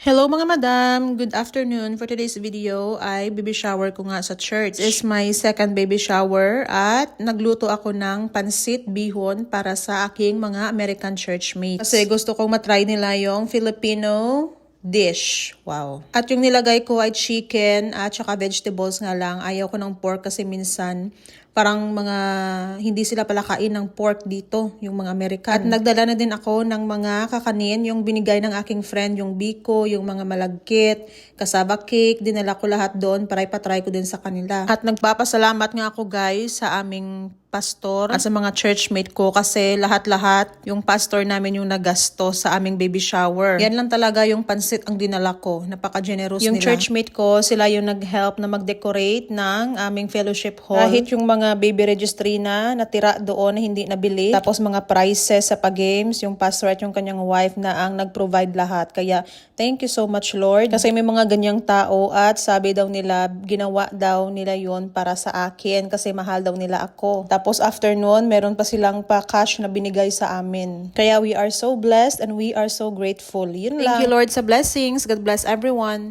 Hello mga madam! Good afternoon. For today's video ay baby shower ko nga sa church. This is my second baby shower at nagluto ako ng pansit bihon para sa aking mga American churchmates. Kasi gusto kong matry nila yung Filipino dish. Wow. At yung nilagay ko ay chicken at saka vegetables nga lang. Ayaw ko ng pork kasi minsan parang mga hindi sila pala kain ng pork dito, yung mga American. At nagdala na din ako ng mga kakanin, yung binigay ng aking friend, yung biko, yung mga malagkit, kasaba cake, dinala ko lahat doon para ipatry ko din sa kanila. At nagpapasalamat nga ako guys sa aming pastor at sa mga churchmate ko kasi lahat-lahat yung pastor namin yung nagasto sa aming baby shower. Yan lang talaga yung pansit ang dinala ko. Napaka-generous Yung nila. churchmate ko, sila yung nag-help na mag-decorate ng aming fellowship hall. Kahit yung mga baby registry na natira doon na hindi nabili. Tapos mga prizes sa pag-games, yung pastor at yung kanyang wife na ang nag-provide lahat. Kaya thank you so much Lord. Kasi may mga ganyang tao at sabi daw nila, ginawa daw nila yon para sa akin kasi mahal daw nila ako. Tapos after noon, meron pa silang pa-cash na binigay sa amin. Kaya we are so blessed and we are so grateful. Yun lang. Thank you Lord sa blessings. God bless everyone.